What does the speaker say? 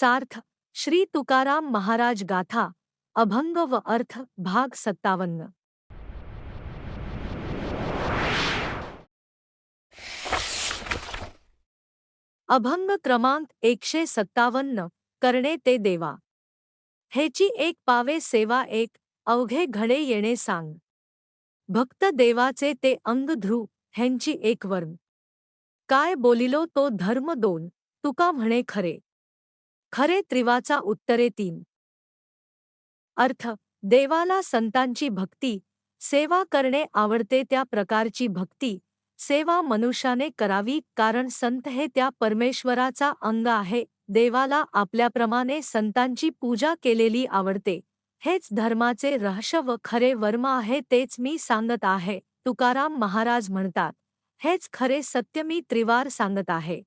सार्थ श्री तुकाराम महाराज गाथा अभंग व अर्थ भाग सत्तावन्न. अभंग क्रमांक एकशे सत्तावन्न करणे ते देवा. हेची एक पावे सेवा एक अवघे घडे येणे सांग. भक्त देवाचे ते अंग ध्रुव ह्यांची एक वर्ण. काय बोलिलो तो धर्म दोन तुका म्हणे खरे. खरे त्रिवाचा उत्तरे तीन. अर्थ देवाला संतांची भक्ती सेवा करणे आवडते त्या प्रकारची भक्ती सेवा मनुष्याने करावी कारण संत हे त्या परमेश्वराचा अंग आहे देवाला आपल्याप्रमाणे संतांची पूजा केलेली आवडते हेच धर्माचे रहस्य व खरे वर्म आहे तेच मी सांगत आहे तुकाराम महाराज म्हणतात हेच खरे सत्य मी त्रिवार सांगत आहे.